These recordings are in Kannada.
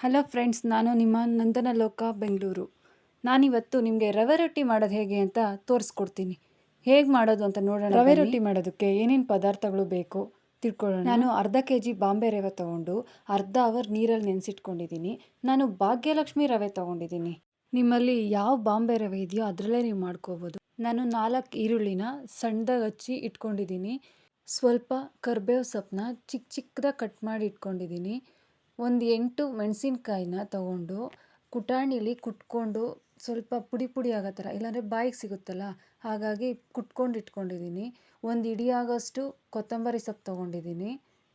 ಹಲೋ ಫ್ರೆಂಡ್ಸ್ ನಾನು ನಿಮ್ಮ ನಂದನ ಲೋಕ ಬೆಂಗಳೂರು. ನಾನಿವತ್ತು ನಿಮಗೆ ರವೆ ರೊಟ್ಟಿ ಮಾಡೋದು ಹೇಗೆ ಅಂತ ತೋರಿಸ್ಕೊಡ್ತೀನಿ. ಹೇಗೆ ಮಾಡೋದು ಅಂತ ನೋಡೋಣ ರವೆ ರೊಟ್ಟಿ ಮಾಡೋದಕ್ಕೆ ಏನೇನು ಪದಾರ್ಥಗಳು ಬೇಕು ತಿಳ್ಕೊಳ್ಳೋಣ. ನಾನು ಅರ್ಧ ಕೆ ಜಿ ಬಾಂಬೆ ರವೆ ತೊಗೊಂಡು ಅರ್ಧ ಅವರ್ ನೀರಲ್ಲಿ ನೆನೆಸಿಟ್ಕೊಂಡಿದ್ದೀನಿ. ನಾನು ಭಾಗ್ಯಲಕ್ಷ್ಮಿ ರವೆ ತೊಗೊಂಡಿದ್ದೀನಿ. ನಿಮ್ಮಲ್ಲಿ ಯಾವ ಬಾಂಬೆ ರವೆ ಇದೆಯೋ ಅದರಲ್ಲೇ ನೀವು ಮಾಡ್ಕೋಬೋದು. ನಾನು ನಾಲ್ಕು ಈರುಳ್ಳಿನ ಸಣ್ಣದಾಗಿ ಹಚ್ಚಿ ಇಟ್ಕೊಂಡಿದ್ದೀನಿ. ಸ್ವಲ್ಪ ಕರ್ಬೇವು ಸೊಪ್ಪನ್ನ ಚಿಕ್ಕ ಚಿಕ್ಕದಾಗಿ ಕಟ್ ಮಾಡಿ ಇಟ್ಕೊಂಡಿದ್ದೀನಿ. ಒಂದು ಎಂಟು ಮೆಣಸಿನ್ಕಾಯಿನ ತಗೊಂಡು ಕುಟಾಣಿಲಿ ಕುಟ್ಕೊಂಡು ಸ್ವಲ್ಪ ಪುಡಿ ಪುಡಿ ಆಗೋ ಥರ, ಇಲ್ಲಾಂದರೆ ಬಾಯಿಗೆ ಸಿಗುತ್ತಲ್ಲ, ಹಾಗಾಗಿ ಕುಟ್ಕೊಂಡು ಇಟ್ಕೊಂಡಿದ್ದೀನಿ. ಒಂದು ಇಡಿ ಕೊತ್ತಂಬರಿ ಸೊಪ್ಪು ತೊಗೊಂಡಿದ್ದೀನಿ.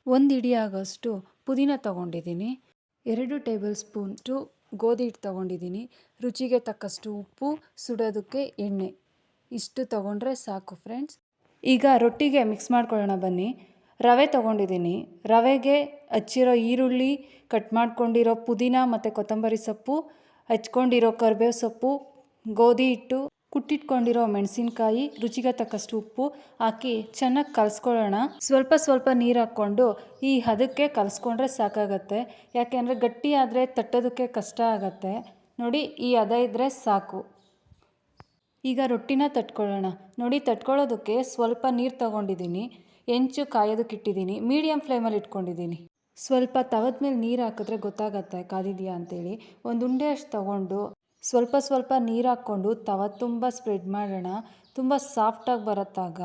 ಒಂದು ಇಡಿ ಆಗೋಷ್ಟು ಪುದೀನ ತೊಗೊಂಡಿದ್ದೀನಿ. ಎರಡು ಟೇಬಲ್ ಸ್ಪೂನ್ಟು ಗೋಧಿ ಹಿಟ್ಟು ತೊಗೊಂಡಿದ್ದೀನಿ. ರುಚಿಗೆ ತಕ್ಕಷ್ಟು ಉಪ್ಪು, ಸುಡೋದಕ್ಕೆ ಎಣ್ಣೆ. ಇಷ್ಟು ತೊಗೊಂಡ್ರೆ ಸಾಕು ಫ್ರೆಂಡ್ಸ್. ಈಗ ರೊಟ್ಟಿಗೆ ಮಿಕ್ಸ್ ಮಾಡ್ಕೊಳ್ಳೋಣ ಬನ್ನಿ. ರವೆ ತೊಗೊಂಡಿದ್ದೀನಿ. ರವೆಗೆ ಹಚ್ಚಿರೋ ಈರುಳ್ಳಿ ಕಟ್ ಮಾಡ್ಕೊಂಡಿರೋ ಪುದೀನ ಮತ್ತು ಕೊತ್ತಂಬರಿ ಸೊಪ್ಪು, ಹಚ್ಕೊಂಡಿರೋ ಕರಿಬೇವು ಸೊಪ್ಪು, ಗೋಧಿ ಹಿಟ್ಟು, ಕುಟ್ಟಿಟ್ಕೊಂಡಿರೋ ಮೆಣಸಿನ್ಕಾಯಿ, ರುಚಿಗೆ ತಕ್ಕಷ್ಟು ಉಪ್ಪು ಹಾಕಿ ಚೆನ್ನಾಗಿ ಕಲಸ್ಕೊಳ್ಳೋಣ. ಸ್ವಲ್ಪ ಸ್ವಲ್ಪ ನೀರು ಹಾಕ್ಕೊಂಡು ಈ ಹದಕ್ಕೆ ಕಲಿಸ್ಕೊಂಡ್ರೆ ಸಾಕಾಗತ್ತೆ. ಯಾಕೆಂದರೆ ಗಟ್ಟಿ ಆದರೆ ತಟ್ಟೋದಕ್ಕೆ ಕಷ್ಟ ಆಗತ್ತೆ. ನೋಡಿ, ಈ ಹದ ಇದ್ದರೆ ಸಾಕು. ಈಗ ರೊಟ್ಟಿನ ತಟ್ಕೊಳ್ಳೋಣ. ನೋಡಿ, ತಟ್ಕೊಳ್ಳೋದಕ್ಕೆ ಸ್ವಲ್ಪ ನೀರು ತಗೊಂಡಿದ್ದೀನಿ. ಹೆಂಚು ಕಾಯೋದಕ್ಕೆ ಇಟ್ಟಿದ್ದೀನಿ ಮೀಡಿಯಮ್ ಫ್ಲೇಮಲ್ಲಿ ಇಟ್ಕೊಂಡಿದ್ದೀನಿ. ಸ್ವಲ್ಪ ತವದ ಮೇಲೆ ನೀರು ಹಾಕಿದ್ರೆ ಗೊತ್ತಾಗತ್ತೆ, ಕಾದಿದೆಯಾ ಅಂತೇಳಿ. ಒಂದು ಉಂಡೆ ಅಷ್ಟು ತಗೊಂಡು ಸ್ವಲ್ಪ ಸ್ವಲ್ಪ ನೀರು ಹಾಕ್ಕೊಂಡು ತವ ತುಂಬ ಸ್ಪ್ರೆಡ್ ಮಾಡೋಣ. ತುಂಬ ಸಾಫ್ಟಾಗಿ ಬರತ್ತಾಗ.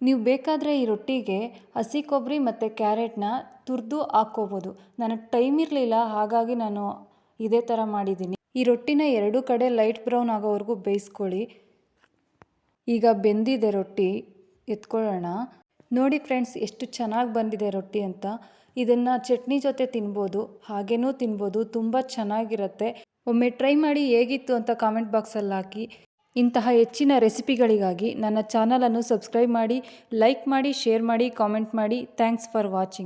ನೀವು ಬೇಕಾದರೆ ಈ ರೊಟ್ಟಿಗೆ ಹಸಿ ಕೊಬ್ಬರಿ ಮತ್ತು ಕ್ಯಾರೆಟ್ನ ತುರಿದು ಹಾಕ್ಕೋಬೋದು. ನನಗೆ ಟೈಮ್ ಇರಲಿಲ್ಲ, ಹಾಗಾಗಿ ನಾನು ಇದೇ ಥರ ಮಾಡಿದ್ದೀನಿ. ಈ ರೊಟ್ಟಿನ ಎರಡೂ ಕಡೆ ಲೈಟ್ ಬ್ರೌನ್ ಆಗೋವರೆಗೂ ಬೇಯಿಸ್ಕೊಳ್ಳಿ. ಈಗ ಬೆಂದಿದೆ ರೊಟ್ಟಿ. ಎತ್ಕೊಳ್ಳೋಣ. ನೋಡಿ ಫ್ರೆಂಡ್ಸ್, ಎಷ್ಟು ಚೆನ್ನಾಗಿ ಬಂದಿದೆ ರೊಟ್ಟಿ ಅಂತ. ಇದನ್ನು ಚಟ್ನಿ ಜೊತೆ ತಿನ್ಬೋದು, ಹಾಗೇನೂ ತಿನ್ಬೋದು, ತುಂಬ ಚೆನ್ನಾಗಿರುತ್ತೆ. ಒಮ್ಮೆ ಟ್ರೈ ಮಾಡಿ ಹೇಗಿತ್ತು ಅಂತ ಕಾಮೆಂಟ್ ಬಾಕ್ಸಲ್ಲಿ ಹಾಕಿ. ಇಂತಹ ಹೆಚ್ಚಿನ ರೆಸಿಪಿಗಳಿಗಾಗಿ ನನ್ನ ಚಾನಲನ್ನು ಸಬ್ಸ್ಕ್ರೈಬ್ ಮಾಡಿ, ಲೈಕ್ ಮಾಡಿ, ಶೇರ್ ಮಾಡಿ, ಕಾಮೆಂಟ್ ಮಾಡಿ. Thanks for watching.